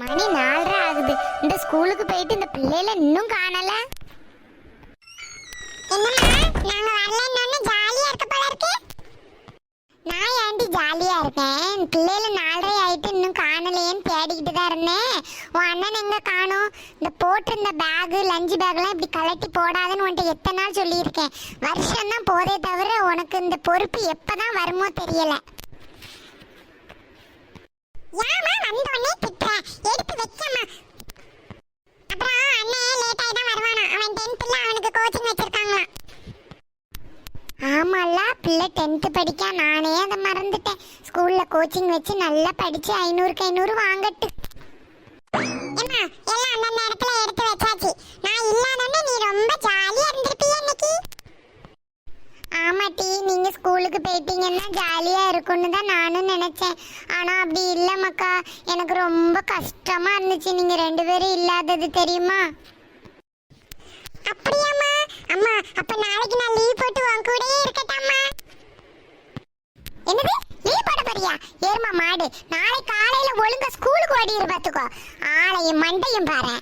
மணி நாலரை ஆகுது. இந்த ஸ்கூலுக்கு போயிட்டு இந்த பிள்ளைல இன்னும் காணல. என்னம்மா நாங்க வரலன்னு ஜாலியா இருக்க நான் ஏன்டி ஜாலியா இருக்கேன்? பிள்ளைல நாலரை ஆயிட்டு இன்னும் காணலையேன்னு தேடிக்கிட்டு தான் இருந்தேன். உன் அண்ணன் எங்க காணோம்? இந்த போட்டிருந்த பேகு லஞ்சு பேக்லாம் இப்படி கலட்டி போடாதுன்னு உன்ட்ட எத்தனை நாள் சொல்லியிருக்கேன். வருஷம் தான் போதே தவிர உனக்கு இந்த பொறுப்பு எப்பதான் வருமோ தெரியலை. ஆமால்ல பிள்ளை டென்த்து படிக்க நானே அதை மறந்துட்டேன். ஸ்கூல்ல கோச்சிங் வச்சு நல்லா படிச்சு ஐநூறுக்கு ஐநூறு வாங்கட்டு. ஏம்மா எல்லாம் அந்தந்த இடத்துல எடுத்து வச்சாச்சு. நான் இல்லாதோன்னு நீ ரொம்ப ஜாலியாக இருந்திருப்பிய இன்னைக்கு ஆமாட்டி நீங்க ஸ்கூலுக்கு போயிட்டீங்கன்னா ஜாலியா இருக்கும்னு தான் நானும் நினைச்சேன். ஆனா அப்படி இல்ல மக்கா. எனக்கு ரொம்ப கஷ்டமா இருந்துச்சு. நீங்க ரெண்டு பேரும் இல்லாதது தெரியுமா? லீவ் போட மாடு. நாளை காலையில ஒழுங்கா ஸ்கூலுக்கு ஓடிடு பாத்துக்கோ. ஆளையும் மண்டையும் பாரு